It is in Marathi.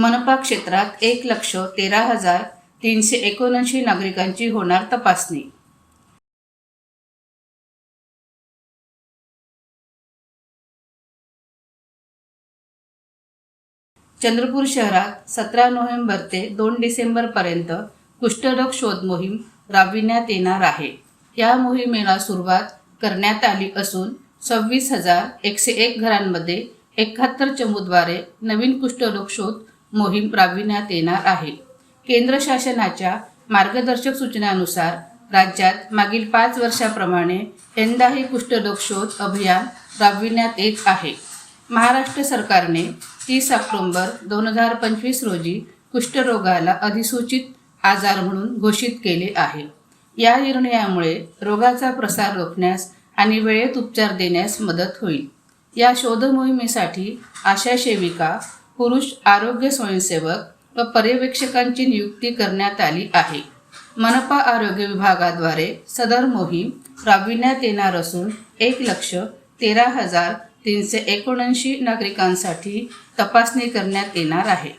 मनपा क्षेत्रात एक लक्ष तेरा हजार तीनशे एकोणऐंशी नागरिकांची होणार तपासणी. चंद्रपूर शहरात सतरा नोव्हेंबर ते दोन डिसेंबरपर्यंत कुष्ठरोग शोध मोहीम राबविण्यात येणार आहे. या मोहिमेला सुरुवात करण्यात आली असून सव्वीस हजार एकशे एक घरांमध्ये एकाहत्तर चमूद्वारे नवीन कुष्ठरोग शोध मोहीम राबविण्यात येणार आहे. केंद्र शासनाच्या मार्गदर्शक सूचनानुसार राज्यात मागील पाच वर्षाप्रमाणे यंदाही कुष्ठरोग शोध अभियान राबविण्यात येत आहे. महाराष्ट्र सरकारने तीस ऑक्टोंबर दोन हजार पंचवीस रोजी कुष्ठरोगाला अधिसूचित आजार म्हणून घोषित केले आहे. या निर्णयामुळे रोगाचा प्रसार रोखण्यास आणि वेळेत उपचार देण्यास मदत होईल. या शोधमोहिमेसाठी आशा सेविका पुरुष आरोग्य स्वयंसेवक व पर्यवेक्षकांची नियुक्ती करण्यात आली आहे. मनपा आरोग्य विभागाद्वारे सदर मोहीम राबविण्यात येणार असून एक लक्ष तेरा हजार तीनशे एकोणऐंशी नागरिकांसाठी तपासणी करण्यात येणार आहे.